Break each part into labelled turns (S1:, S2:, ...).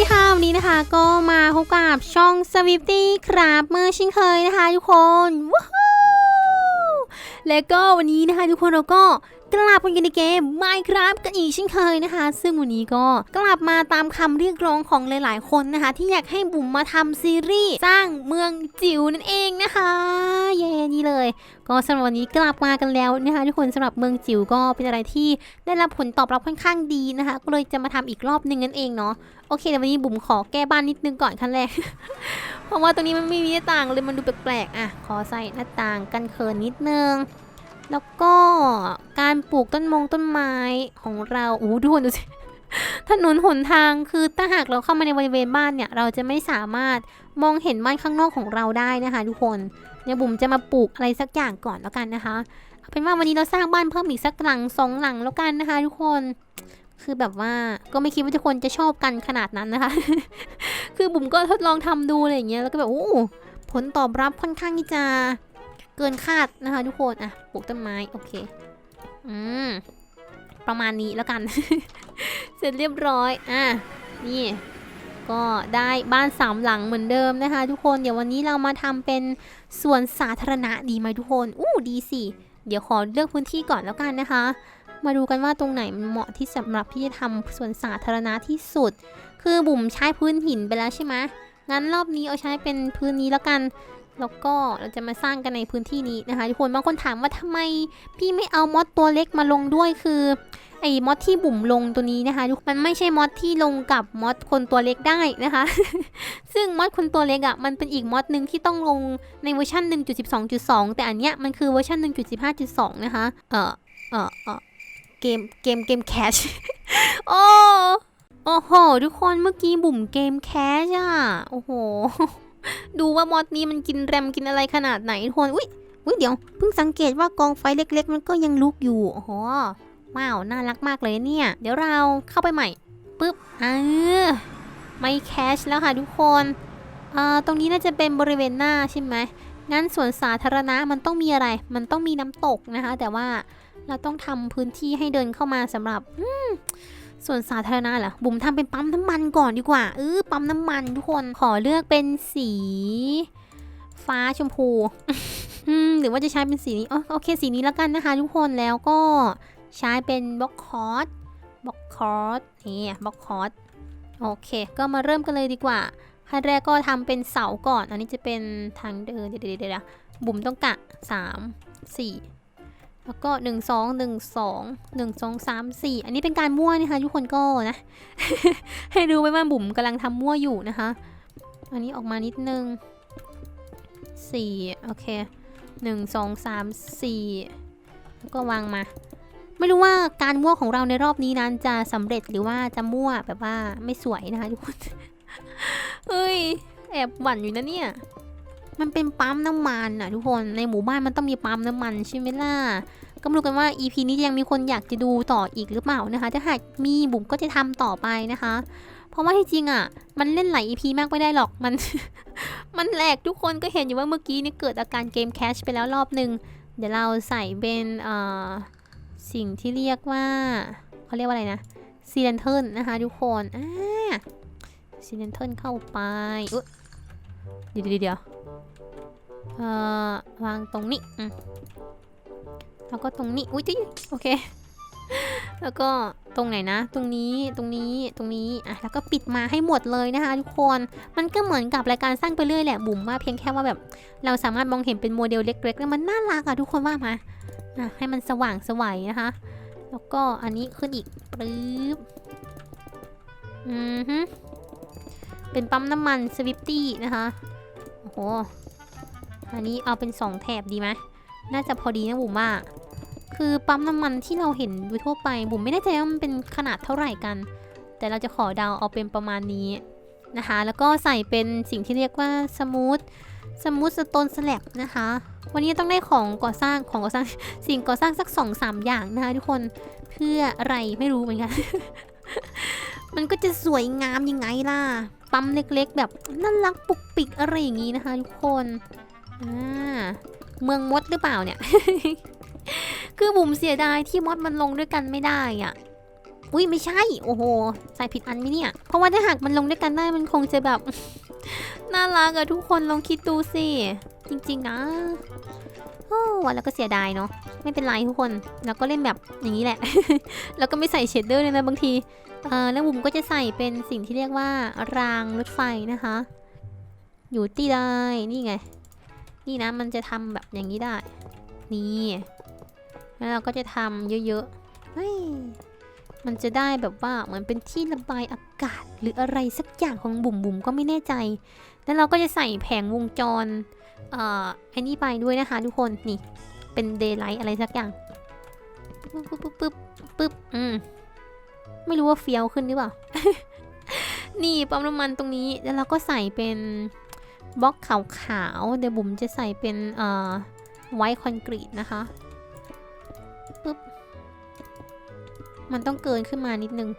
S1: ดีค่ะวันนี้นะคะก็มาพบกับช่องสวิฟตี้ครับเมื่อชินเคยนะคะทุกคนว้าวและก็วันนี้นะคะทุกคนเราก็ กลับมากันในเกม Minecraft กันอีกเช่นเคยนะคะ ซึ่งวันนี้ก็กลับมาตามคำเรียกร้องของหลาย ๆ คนนะคะ ที่อยากให้บุ๋มมาทำซีรีส์สร้างเมืองจิ๋วนั่นเองนะคะ เย้นี่เลย ก็สำหรับวันนี้กลับมากันแล้วนะคะทุกคนสำหรับเมืองจิ๋วก็เป็นอะไรที่ได้รับผลตอบรับค่อนข้างดีนะคะ ก็เลยจะมาทำอีกรอบหนึงนั่นเองเนาะโอเคเดี๋ยววันนี้บุ๋มขอแก้บ้านนิดนึงก่อนขั้นแรกเพราะว่าตรงนี้มันไม่มีหน้าต่างเลยมันดูแปลกๆอะขอใส่หน้าต่างกันเขินนิดนึง แล้วก็การปลูกต้นมงต้นไม้ของเราอู้ดูดูสิถนนหนทางคือถ้าหากเราเข้ามาในบริเวณบ้านเนี่ย เราจะไม่สามารถมองเห็นบ้านข้างนอกของเราได้นะคะทุกคนเดี๋ยบุ๋มจะมาปลูกอะไรสักอย่างก่อนแล้วกันนะคะเอาเป็นว่าวันนี้เราสร้างบ้านเพิ่มอีกสักหลังสองหลังแล้วกันนะคะ ทุกคนคือแบบว่าก็ไม่คิดว่าทุกคนจะชอบกันขนาดนั้นนะคะ คือบุ๋มก็ทดลองทำดูอะไรอย่างเงี้ยแล้วก็แบบโอ้ผลตอบรับค่อนข้างที่จะ เกินคาดนะคะทุกคนอะปลูกต้นไม้โอเคอืมประมาณนี้แล้วกัน เสร็จเรียบร้อยอะนี่ก็ได้บ้านสามหลังเหมือนเดิมนะคะ ทุกคนเดี๋ยววันนี้เรามาทำเป็นสวนสาธารณะดีไหมทุกคนอู้ดีสิเดี๋ยวขอเลือกพื้นที่ก่อนแล้วกันนะคะ มาดูกันว่าตรงไหนมันเหมาะที่สำหรับที่จะทำสวนสาธารณะที่สุด คือบุ๋มใช้พื้นหินไปแล้วใช่ไหมงั้นรอบนี้เอาใช้เป็นพื้นนี้แล้วกัน แล้วก็เราจะมาสร้างกันในพื้นที่นี้นะคะทุกคนบางคนถามว่าทำไม พี่ไม่เอามอดตัวเล็กมาลงด้วยคือไอ้มอดที่บุ๋มลงตัวนี้นะคะทุกมันไม่ใช่มอดที่ลงกับมอดคนตัวเล็กได้นะคะ ซึ่งมอดคนตัวเล็กอะ่ะมันเป็นอีกมอดหนึ่งที่ต้องลงในเวอร์ชัน1.12.2 แต่อันเนี้ยมันคือเวอร์ชัน1.15.2 นะคะ เออเออเออเกมเกมเกมแคชโอ้โอ้โห ทุกคนเมื่อกี้บุ๋มเกมแคชอะ โอ้โห ดูว่ามอดนี้มันกินแรมกินอะไรขนาดไหนทุกคนอุ้ยอุ้ยเดี๋ยวเพิ่งสังเกตว่ากองไฟเล็ก ๆ มันก็ยังลุกอยู่โอ้โหว้าวน่ารักมากเลยเนี่ย เดี๋ยวเราเข้าไปใหม่ปึ๊บเออไม่แคชแล้วค่ะทุกคนเอ่อตรงนี้น่าจะเป็นบริเวณหน้าใช่ไหมงั้นสวนสาธารณะมันต้องมีอะไร มันต้องมีน้ำตกนะคะ แต่ว่าเราต้องทำพื้นที่ให้เดินเข้ามาสำหรับอืม ส่วนสาธารณะเหรอบุ๋มทำเป็นปั๊มน้ำมันก่อนดีกว่าเออปั๊มน้ำมันทุกคนขอเลือกเป็นสี ฟ้าชมพูหรือว่าจะใช้เป็นสีนี้โอเคสีนี้แล้วกันนะคะ ทุกคนแล้วก็ใช้เป็นบล็อกคอร์สบล็อกคอร์สนี่บล็อกคอร์สโอเค ก็มาเริ่มกันเลยดีกว่าขั้นแรกก็ทำเป็นเสาก่อน อันนี้จะเป็นทางเดินเดี๋ยวเดี๋ยวเดี๋ยวบุ๋มต้องกะสามสี่ แล้วก็หนึ่งสองหนึ่งสองหนึ่งสองสามสี่อันนี้เป็นการมั่วนะคะทุกคนก็นะ ให้รู้ไว้ว่าบุ๋มกำลังทำมั่วอยู่นะคะ อันนี้ออกมานิดนึงสี่โอเคหนึ่งสองสามสี่แล้วก็วางมา ไม่รู้ว่าการมั่วของเราในรอบนี้นั้นจะสำเร็จหรือว่าจะมั่วแบบว่าไม่สวยนะคะทุกคน เฮ้ย แอบหวั่นอยู่นะเนี่ยมันเป็นปั๊มน้ำมันน่ะทุกคนในหมู่บ้านมันต้องมีปั๊มน้ำมันใช่ไหมล่ะ ก็ไม่รู้กันว่า EP นี้ยังมีคนอยากจะดูต่ออีกหรือเปล่านะคะ ถ้าหากมีบุ๋มก็จะทำต่อไปนะคะ เพราะว่าที่จริงอะ มันเล่นหลาย EP มากไม่ได้หรอกมัน มันแหลกทุกคนก็เห็นอยู่ว่าเมื่อกี้นี่เกิดอาการเกมแคชไปแล้วรอบหนึ่งเดี๋ยวเราใส่เป็นอ่อสิ่งที่เรียกว่าเขาเรียกว่าอะไรนะซีเลนเทิลนะคะทุกคนอ่าซีเลนเทิลเข้าไปเดี๋ยวเดี๋ยวเดี๋ยวเออวางตรงนี้ แล้วก็ตรงนี้ อุ้ยจิ๊ยโอเค แล้วก็ตรงไหนนะ ตรงนี้ ตรงนี้ ตรงนี้ อะ แล้วก็ปิดมาให้หมดเลยนะคะทุกคน มันก็เหมือนกับรายการสร้างไปเรื่อยแหละ บุ๋มว่าเพียงแค่ว่าแบบ เราสามารถมองเห็นเป็นโมเดลเล็กๆแล้วมันน่ารักอะทุกคนว่ามาอะให้มันสว่างสวัยนะคะ แล้วก็อันนี้ขึ้นอีกปึ๊บ อือฮึเป็นปั๊มน้ำมันสวิฟตี้นะคะ โอ้โห อันนี้เอาเป็นสองแถบดีไหม น่าจะพอดีนะบุ๋มว่า คือปั๊มน้ำมันที่เราเห็นโดยทั่วไป บุ๋มไม่แน่ใจว่ามันเป็นขนาดเท่าไหร่กัน แต่เราจะขอเดาเอาเป็นประมาณนี้นะคะ แล้วก็ใส่เป็นสิ่งที่เรียกว่าสมูทสมูทสโตนสแลบนะคะ วันนี้ต้องได้ของก่อสร้างของก่อสร้างสิ่งก่อสร้างสักสองสามอย่างนะคะทุกคนเพื่ออะไรไม่รู้เหมือนกัน มันก็จะสวยงามยังไงล่ะ ปั๊มเล็กๆ แบบน่ารักปุกปิกอะไรอย่างนี้นะคะ ทุกคนอ่าเมืองมดหรือเปล่าเนี่ย คือบุ๋มเสียดายที่มอดมันลงด้วยกันไม่ได้อะอุ้ยไม่ใช่ โอ้โห ใส่ผิดอันไหมเนี่ย เพราะว่าถ้าหากมันลงด้วยกันได้มันคงจะแบบ น่ารักอะทุกคนลองคิดดูสิ จริงๆนะโอ้วันแล้วก็เสียดายเนาะ ไม่เป็นไรทุกคน แล้วก็เล่นแบบอย่างนี้แหละ แล้วก็ไม่ใส่เชดเดอร์เลยนะบางที เอ่อแล้วบุ๋มก็จะใส่เป็นสิ่งที่เรียกว่ารางรถไฟนะคะ อยู่ที่ใดนี่ไง นี่นะมันจะทำแบบอย่างนี้ได้ นี่ แล้วเราก็จะทำเยอะๆเฮ้ยมันจะได้แบบว่าเหมือนเป็นที่ระบายอากาศ หรืออะไรสักอย่างของบุ๋มบุ๋มก็ไม่แน่ใจ แล้วเราก็จะใส่แผงวงจรเอ่ออ้นี่ไปด้วยนะคะทุกคน นี่ เป็นเดย์ไลท์อะไรสักอย่างปึ๊บปึ๊บปึ๊บปึ๊บปึ๊บอืม ไม่รู้ว่าเฟี้ยวขึ้นหรือเปล่า นี่ปั๊มน้ำมันตรงนี้ แล้วเราก็ใส่เป็นบล็อกขาวๆ เดี๋ยวบุ๋มจะใส่เป็นเอ่อไวท์คอนกรีตนะคะ มันต้องเกินขึ้นมานิดนึง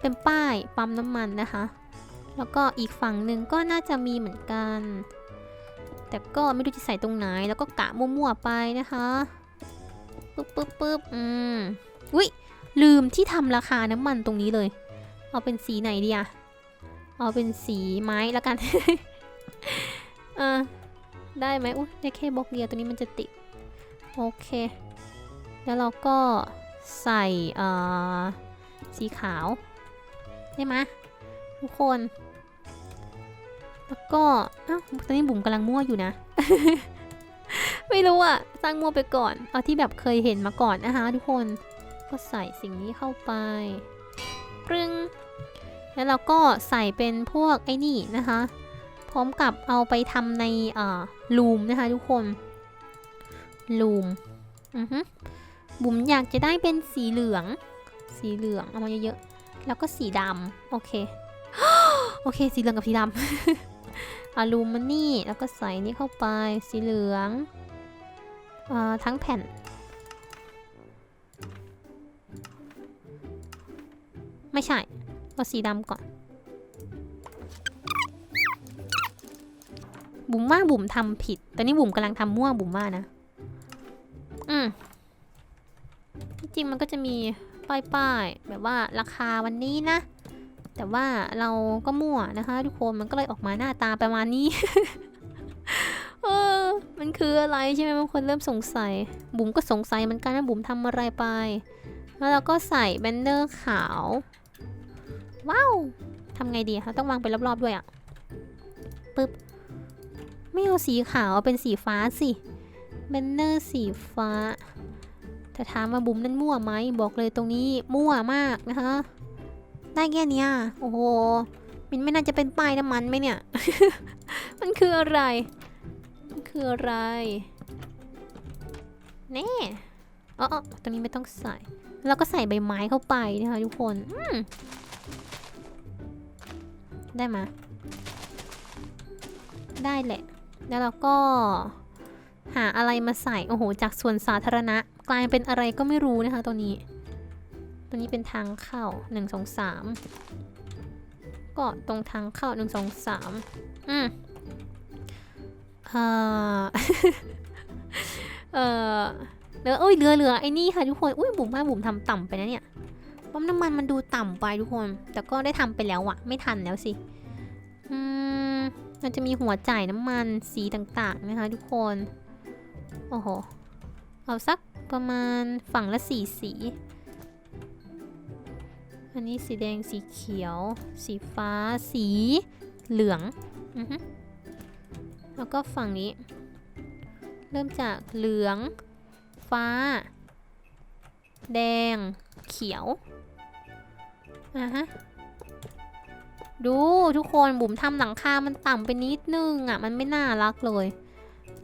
S1: เป็นป้ายปั๊มน้ำมันนะคะ แล้วก็อีกฝั่งหนึ่งก็น่าจะมีเหมือนกัน แต่ก็ไม่รู้จะใส่ตรงไหน แล้วก็กะมั่วๆไปนะคะปึ๊บปึ๊บปึ๊บอืมอุ้ยลืมที่ทำราคาน้ำมันตรงนี้เลย เอาเป็นสีไหนดีอะเอาเป็นสีไม้แล้วกันเออได้ไหมอุ้ยได้แค่บล็อกเดียวตัวนี้มันจะติด โอเค แล้วเราก็ ใส่เอ่อสีขาวได้ไหมทุกคน แล้วก็เอ้าตอนนี้บุ๋มกำลังมั่วอยู่นะ ไม่รู้อะสร้างมั่วไปก่อน เอาที่แบบเคยเห็นมาก่อนนะคะทุกคน ก็ใส่สิ่งนี้เข้าไปปรึงแล้วเราก็ใส่เป็นพวกไอ้นี่นะคะ พร้อมกับเอาไปทำในอ่าลูมนะคะทุกคนลูมอือฮึ บุ๋มอยากจะได้เป็นสีเหลือง สีเหลืองเอามาเยอะๆ แล้วก็สีดำโอเค โอเค สีเหลืองกับสีดำอลูมิเนี่แล้วก็ใส่นี่เข้าไป สีเหลืองเอ่อทั้งแผ่น ไม่ใช่เอาสีดำก่อน บุ๋มว่าบุ๋มทำผิด ตอนนี้บุ๋มกำลังทำมั่วบุ๋มว่านะ อืม จริงมันก็จะมีป้ายๆแบบว่าราคาวันนี้นะ แต่ว่าเราก็มั่วนะคะทุกคนมันก็เลยออกมาหน้าตาประมาณนี้ เออ มันคืออะไรใช่ไหมบางคนเริ่มสงสัย บุ๋มก็สงสัยเหมือนกันว่าบุ๋มทำอะไรไป แล้วเราก็ใส่แบนเนอร์ขาว ว้าวทำไงดีคะต้องวางไปรอบๆด้วยอะ่ะปึ๊บไม่เอาสีขาวเอาเป็นสีฟ้าสิแบนเนอร์สีฟ้า ถ้าถามมาบุ๋มนั้นมั่วไหมบอกเลยตรงนี้มั่วมากนะคะ ได้แค่เนี้ยโอ้โหมันไม่น่าจะเป็นป้ายน้ำมันไหมเนี่ย มันคืออะไร มันคืออะไรแน่อ๋อออตรงนี้ไม่ต้องใส่ แล้วก็ใส่ใบไม้เข้าไปนะคะทุกคนอืมได้ไหมยได้แหละ แล้วเราก็หาอะไรมาใส่ โอ้โห จากส่วนสาธารณะ กลายเป็นอะไรก็ไม่รู้นะคะตัวนี้ ตัวนี้เป็นทางเข้าหนึ่งสองสามก็ตรงทางเข้าหนึ่งสองสามอืมเออเออเหลือเอ้ยเหลือเหลือไอ้นี่ค่ะทุกคน อุ้ยบุ๋มว่าบุ๋มทำต่ำไปนะเนี่ยปั๊มน้ำมันมันดูต่ำไปทุกคน แต่ก็ได้ทำไปแล้วอะไม่ทันแล้วสิอืมมันจะมีหัวจ่ายน้ำมันสีต่างๆนะคะทุกคน โอ้โห เอาสัก ประมาณฝั่งละสีสี อันนี้สีแดงสีเขียว สีฟ้าสีเหลืองอแล้วก็ฝั่งนี้ เริ่มจากเหลือง ฟ้า แดง เขียวอะฮะดูทุกคนบุ๋มทำหลังคา มันต่ำไปนิดนึงอะ มันไม่น่ารักเลย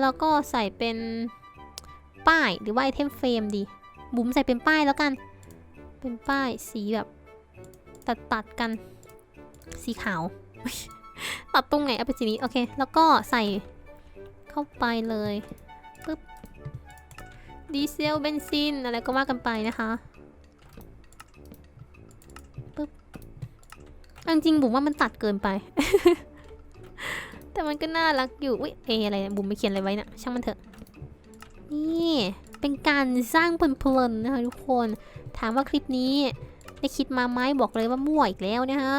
S1: แล้วก็ใส่เป็น ป้ายหรือว่าไอเทมเฟรมดีบุ๋มใส่เป็นป้ายแล้วกัน เป็นป้ายสีแบบ ตัดตัดกัน สีขาว ตัดตรงไหนเอาเป็นสีนี้โอเค แล้วก็ใส่เข้าไปเลยปึ๊บดีเซลเบนซินอะไรก็ว่ากันไปนะคะปึ๊บจริงๆบุ๋มว่ามันตัดเกินไป แต่มันก็น่ารักอยู่อุ้ยเออะไรเนี่ยบุ๋มไปเขียนอะไรไว้นะ่ะช่างมันเถอะ นี่ เป็นการสร้างเพลินๆนะคะทุกคน ถามว่าคลิปนี้ได้คิดมาไหมบอกเลยว่ามั่วอีกแล้วนะฮะ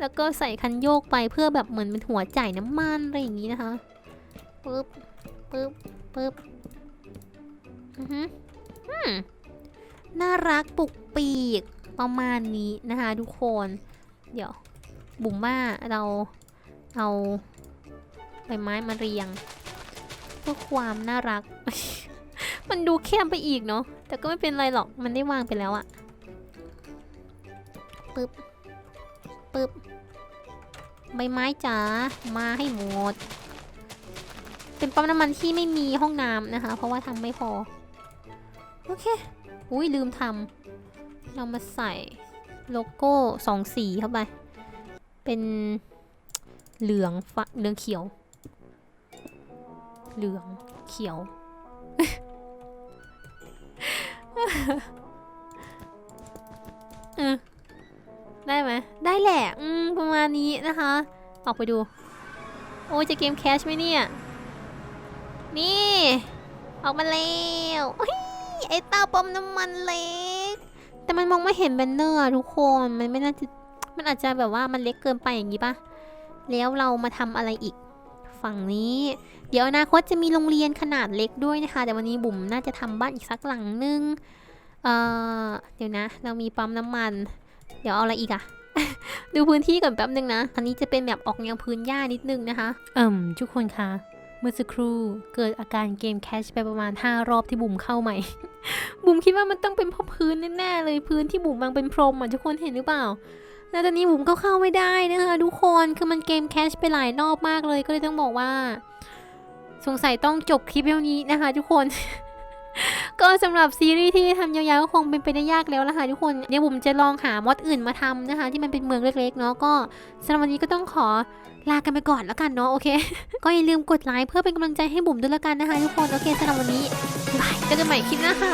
S1: แล้วก็ใส่คันโยกไปเพื่อแบบเหมือนเป็นหัวจ่ายน้ำมันอะไรอย่างนี้นะคะปึ๊บปึ๊บปึ๊บอือฮึอืมน่ารักปุกปีกประมาณนี้นะคะทุกคน เดี๋ยวบุ๋มว่าเราเอาใบไม้มาเรียง เพื่อความน่ารัก มันดูเข้มไปอีกเนาะ แต่ก็ไม่เป็นไรหรอก มันได้วางไปแล้วอะปึ๊บ ปึ๊บ ใบไม้จ๋า มาให้หมด เป็นปั๊มน้ำมันที่ไม่มีห้องน้ำนะคะ เพราะว่าทำไม่พอ โอเค อุ้ยลืมทำ เรามาใส่โลโก้สองสีเข้าไป เป็นเหลืองฟ้าเหลืองเขียว เหลือง เขียว ได้ไหม ได้แหละ อืม ประมาณนี้นะคะ ออกไปดู โอ้ยจะเกมแคชไหมเนี่ย นี่ ออกมาแล้วไอ้เต้าปมน้ำมันเล็ก แต่มันมองไม่เห็นแบนเนอร์ทุกคน มันไม่น่าจะ มันอาจจะแบบว่ามันเล็กเกินไปอย่างนี้ปะแล้วเรามาทำอะไรอีก ฝั่งนี้ เดี๋ยวอนาคตจะมีโรงเรียนขนาดเล็กด้วยนะคะ แต่วันนี้บุ๋มน่าจะทำบ้านอีกสักหลังนึงเอ่อเดี๋ยวนะ เรามีปั๊มน้ำมัน เดี๋ยวเอาอะไรอีกอะดูพื้นที่ก่อนแป๊บนึงนะ อันนี้จะเป็นแบบออกแนวพื้นหญ้านิดนึงนะคะเอิ่มทุกคนคะเมื่อสักครู่เกิดอาการเกมแคชไปประมาณ 5 รอบที่บุ๋มเข้าใหม่ บุ๋มคิดว่ามันต้องเป็นเพราะพื้นแน่ๆเลยพื้นที่บุ๋มมันเป็นพรมอะทุกคนเห็นหรือเปล่า แล้วตอนนี้บุ๋มก็เข้าไม่ได้นะคะทุกคนคือมันเกมแคชไปหลายรอบมากเลยก็เลยต้องบอกว่า สงสัยต้องจบคลิปเท่านี้นะคะ ทุกคน ก็สำหรับซีรีส์ที่ทำยาวๆก็คงเป็นไปได้ยากแล้วนะคะทุกคนเดี๋ยวบุ๋มจะลองหามอดอื่นมาทำนะคะ ที่มันเป็นเมืองเล็กๆเนาะก็สำหรับวันนี้ก็ต้องขอลากันไปก่อนแล้วกันเนาะโอเค ก็อย่าลืมกดไลค์เพื่อเป็นกำลังใจให้บุ๋มด้วยละกันนะคะ ทุกคนโอเคสำหรับวันนี้บายเจอกันใหม่คลิปหน้าค่ะ